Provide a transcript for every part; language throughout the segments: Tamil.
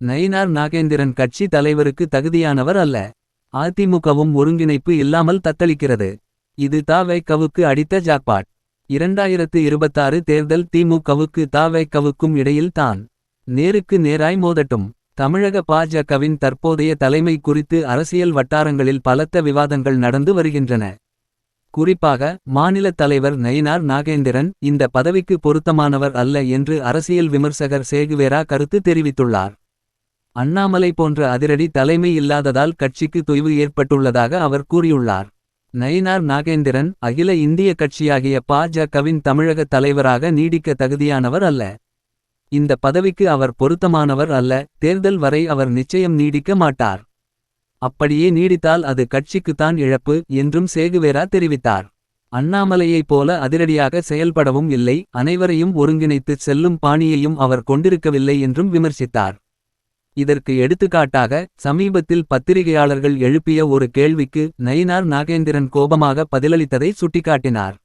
நயினார் நாகேந்திரன் கட்சி தலைவருக்கு தகுதியானவர் அல்ல. அதிமுகவும் ஒருங்கிணைப்பு இல்லாமல் தத்தளிக்கிறது. இது தாவைக்கவுக்கு அடித்த ஜாக்பாட். இரண்டாயிரத்து இருபத்தாறு தேர்தல் திமுகவுக்கு தாவைக்கவுக்கும் இடையில் தான். நேருக்கு நேராய் மோதட்டும். தமிழக பாஜகவின் தற்போதைய தலைமை குறித்து அரசியல் வட்டாரங்களில் பலத்த விவாதங்கள் நடந்து வருகின்றன. குறிப்பாக மாநில தலைவர் நயினார் நாகேந்திரன் இந்த பதவிக்கு பொருத்தமானவர் அல்ல என்று அரசியல் விமர்சகர் சேகுவேரா கருத்து தெரிவித்துள்ளார். அண்ணாமலை போன்ற அதிரடி தலைமை இல்லாததால் கட்சிக்கு தொய்வு ஏற்பட்டுள்ளதாக அவர் கூறியுள்ளார். நயினார் நாகேந்திரன் அகில இந்திய கட்சியாகிய பாஜகவின் தமிழக தலைவராக நீடிக்க தகுதியானவர் அல்ல. இந்த பதவிக்கு அவர் பொருத்தமானவர் அல்ல தேர்தல் வரை அவர் நிச்சயம் நீடிக்க மாட்டார். அப்படியே நீடித்தால் அது கட்சிக்குத்தான் இழப்பு என்றும் சேகுவேரா தெரிவித்தார். அண்ணாமலையைப் போல அதிரடியாக செயல்படவும் இல்லை அனைவரையும் ஒருங்கிணைத்துச் செல்லும் பாணியையும் அவர் கொண்டிருக்கவில்லை என்றும் விமர்சித்தார். இதற்கு எடுத்துக்காட்டாக சமீபத்தில் பத்திரிகையாளர்கள் எழுப்பிய ஒரு கேள்விக்கு நயினார் நாகேந்திரன் கோபமாக பதிலளித்ததை சுட்டிக்காட்டினார்.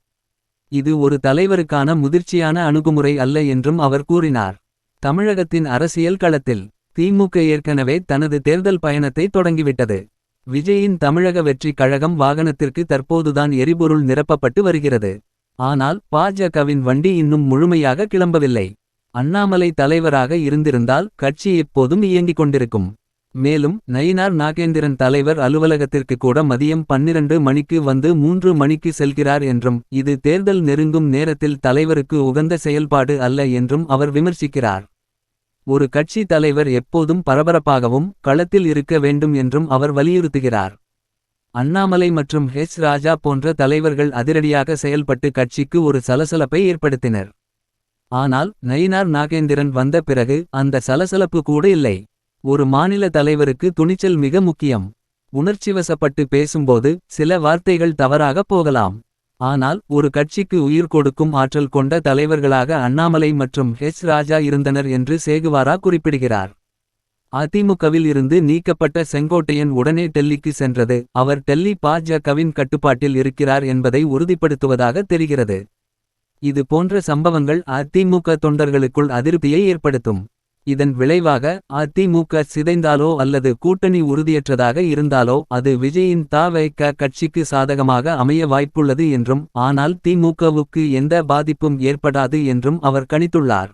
இது ஒரு தலைவருக்கான முதிர்ச்சியான அணுகுமுறை அல்ல என்றும் அவர் கூறினார். தமிழகத்தின் அரசியல் களத்தில் திமுக ஏற்கனவே தனது தேர்தல் பயணத்தை தொடங்கிவிட்டது. விஜயின் தமிழக வெற்றி கழகம் வாகனத்திற்கு தற்போதுதான் எரிபொருள் நிரப்பப்பட்டு வருகிறது. ஆனால் பாஜகவின் வண்டி இன்னும் முழுமையாக கிளம்பவில்லை. அண்ணாமலை தலைவராக இருந்திருந்தால் கட்சி எப்போதும் இயங்கிக் கொண்டிருக்கும். மேலும் நயினார் நாகேந்திரன் தலைவர் அலுவலகத்திற்கு கூட மதியம் பன்னிரண்டு மணிக்கு வந்து மூன்று மணிக்கு செல்கிறார் என்றும் இது தேர்தல் நெருங்கும் நேரத்தில் தலைவருக்கு உகந்த செயல்பாடு அல்ல என்றும் அவர் விமர்சிக்கிறார். ஒரு கட்சி தலைவர் எப்போதும் பரபரப்பாகவும் களத்தில் இருக்க வேண்டும் என்றும் அவர் வலியுறுத்துகிறார். அண்ணாமலை மற்றும் ஹெச் ராஜா போன்ற தலைவர்கள் அதிரடியாக செயல்பட்டு கட்சிக்கு ஒரு சலசலப்பை ஏற்படுத்தினர். ஆனால் நயினார் நாகேந்திரன் வந்த பிறகு அந்த சலசலப்பு கூட இல்லை. ஒரு மாநில தலைவருக்கு துணிச்சல் மிக முக்கியம். உணர்ச்சிவசப்பட்டு பேசும்போது சில வார்த்தைகள் தவறாக போகலாம். ஆனால் ஒரு கட்சிக்கு உயிர் கொடுக்கும் ஆற்றல் கொண்ட தலைவர்களாக அண்ணாமலை மற்றும் ஹெச் ராஜா இருந்தனர் என்று சேகுவாரா குறிப்பிடுகிறார். அதிமுகவில் இருந்து நீக்கப்பட்ட செங்கோட்டையன் உடனே டெல்லிக்கு சென்றது. அவர் டெல்லி பாஜகவின் கட்டுப்பாட்டில் இருக்கிறார் என்பதை உறுதிப்படுத்துவதாக தெரிகிறது. இது போன்ற சம்பவங்கள் அதிமுக தொண்டர்களுக்குள் அதிருப்தியை ஏற்படுத்தும். இதன் விளைவாக அதிமுக சிதைந்தாலோ அல்லது கூட்டணி உறுதியற்றதாக இருந்தாலோ அது விஜயின் தாவைக்க கட்சிக்கு சாதகமாக அமைய வாய்ப்புள்ளது என்றும் ஆனால் திமுகவுக்கு எந்த பாதிப்பும் ஏற்படாது என்றும் அவர் கணித்துள்ளார்.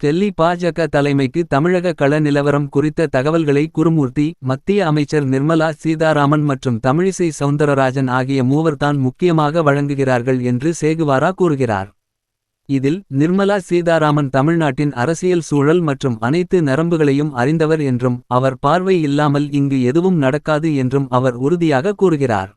டெல்லி பாஜக தலைமைக்கு தமிழக கள நிலவரம் குறித்த தகவல்களை குருமூர்த்தி மத்திய அமைச்சர் நிர்மலா சீதாராமன் மற்றும் தமிழிசை சவுந்தரராஜன் ஆகிய மூவர்தான் முக்கியமாக வழங்குகிறார்கள் என்று சேகுவாரா கூறுகிறார். இதில் நிர்மலா சீதாராமன் தமிழ்நாட்டின் அரசியல் சூழல் மற்றும் அனைத்து நரம்புகளையும் அறிந்தவர் என்றும் அவர் பார்வை இல்லாமல் இங்கு எதுவும் நடக்காது என்றும் அவர் உறுதியாக கூறுகிறார்.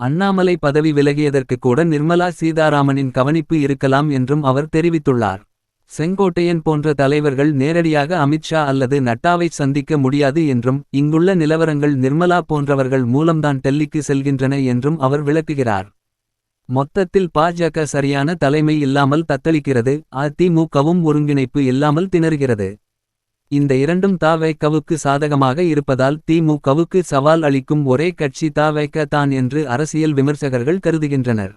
அண்ணாமலை பதவி விலகியதற்கு கூட நிர்மலா சீதாராமனின் கவனிப்பு இருக்கலாம் என்றும் அவர் தெரிவித்துள்ளார். செங்கோட்டையன் போன்ற தலைவர்கள் நேரடியாக அமித்ஷா அல்லது நட்டாவை சந்திக்க முடியாது என்றும் இங்குள்ள நிலவரங்கள் நிர்மலா போன்றவர்கள் மூலம்தான் டெல்லிக்கு செல்கின்றன என்றும் அவர் விளக்குகிறார். மொத்தத்தில் பாஜக சரியான தலைமை இல்லாமல் தத்தளிக்கிறது அதிமுகவும் ஒருங்கிணைப்பு இல்லாமல் திணறுகிறது. இந்த இரண்டும் தாவைக்கவுக்கு சாதகமாக இருப்பதால் திமுகவுக்கு சவால் அளிக்கும் ஒரே கட்சி தாவைக்க தான் என்று அரசியல் விமர்சகர்கள் கருதுகின்றனர்.